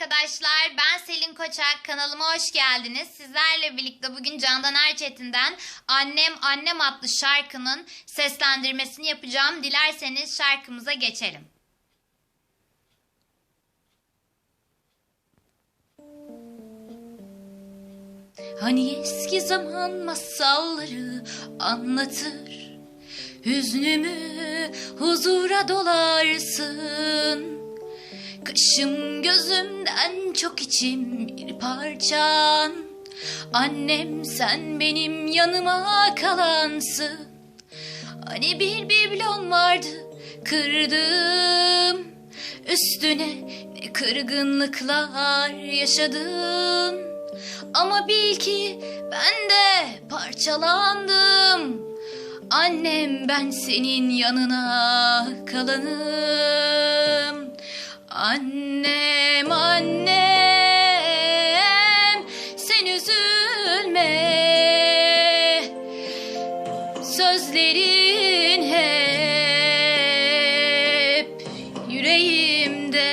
arkadaşlar. Ben Selin Koçak. Kanalıma hoş geldiniz. Sizlerle birlikte bugün Candan Erçetin'den Annem Annem adlı şarkının seslendirmesini yapacağım. Dilerseniz şarkımıza geçelim. Hani eski zaman masalları anlatır Hüznümü huzura dolarsın Kaşım gözümden çok içim bir parçan. Annem sen benim yanıma kalansın. Hani bir biblon vardı kırdım Üstüne ne kırgınlıklar yaşadım Ama bil ki ben de parçalandım. Annem ben senin yanına kalanım Annem annem sen üzülme. Sözlerin hep yüreğimde.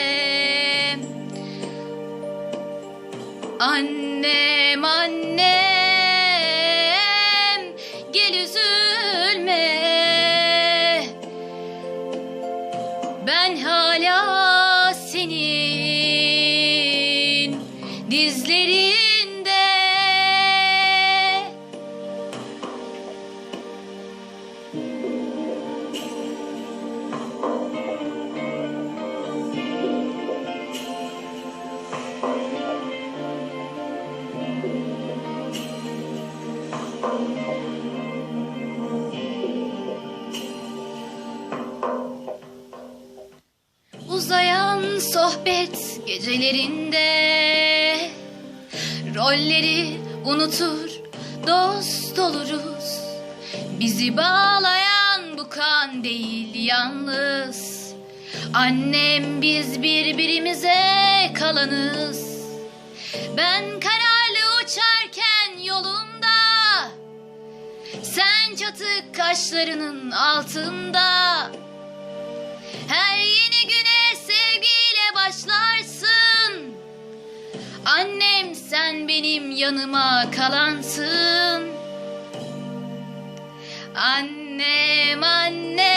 Annem annem gel üzülme. Ben hala dizlerinde Uzayan sohbet gecelerinde Rolleri unutur dost oluruz. Bizi bağlayan bu kan değil yalnız. Annem biz birbirimize kalanız. Ben kararlı uçarken yolunda. Sen çatık kaşlarının altında. Her yeni güne sevgiyle başlarsın. Annem sen benim yanıma kalansın. Annem annem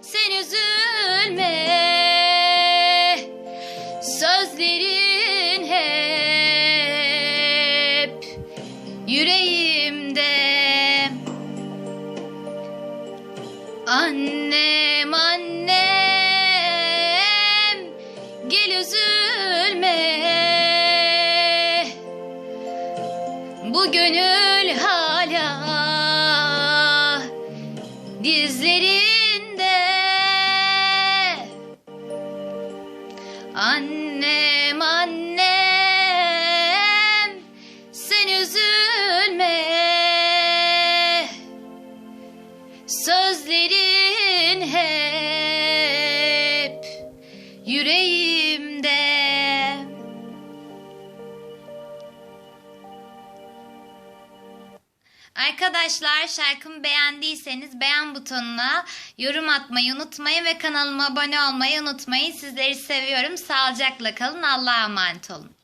sen üzülme. Sözlerin hep yüreğimde. Annem Bu gönül hala dizlerinde. Annem Arkadaşlar şarkımı beğendiyseniz beğen butonuna yorum atmayı unutmayın ve kanalıma abone olmayı unutmayın. Sizleri seviyorum. Sağlıcakla kalın. Allah'a emanet olun.